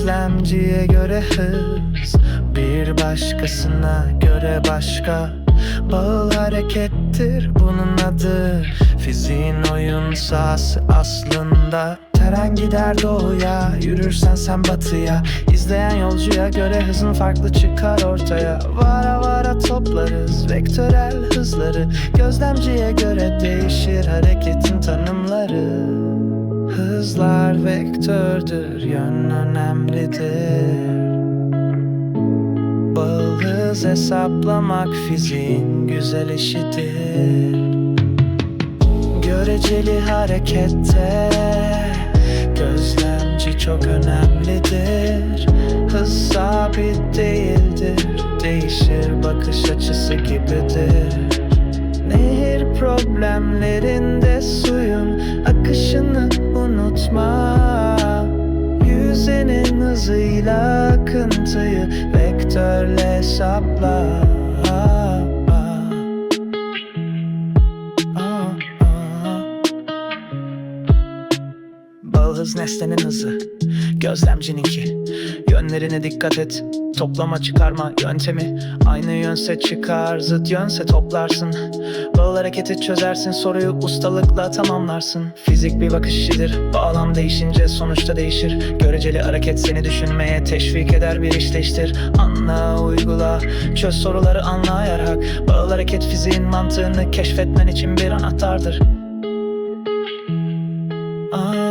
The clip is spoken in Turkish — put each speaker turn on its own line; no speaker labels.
Gözlemciye göre hız Bir başkasına göre başka. Bağıl harekettir bunun adı Fiziğin oyun sahası aslında. Tren gider doğuya Yürürsen sen batıya. İzleyen yolcuya göre hızın farklı çıkar ortaya. Vara vara toplarız Vektörel hızları. Gözlemciye göre değişir Hareketin tanımları Hızlar vektördür Yön önemlidir. Bağıl hız hesaplamak fiziğin güzel işidir. Göreceli harekette Gözlemci çok önemlidir. Hız sabit değildir Değişir bakış açısı gibidir. Nehir problemlerinde suyun hızıyla akıntıyı vektörle hesapla. Bağıl hız nesnenin hızı Gözlemcininki Yönlerine dikkat et Toplama çıkarma yöntemi. Aynı yönse çıkar zıt yönse toplarsın. Bağıl hareketi çözersin soruyu ustalıkla tamamlarsın. Fizik bir bakış işidir Bağlam değişince sonuçta değişir. Göreceli hareket seni düşünmeye teşvik eder bir işleştir. Anla uygula çöz soruları anlayarak Bağıl hareket fiziğin mantığını keşfetmen için bir anahtardır. Aa.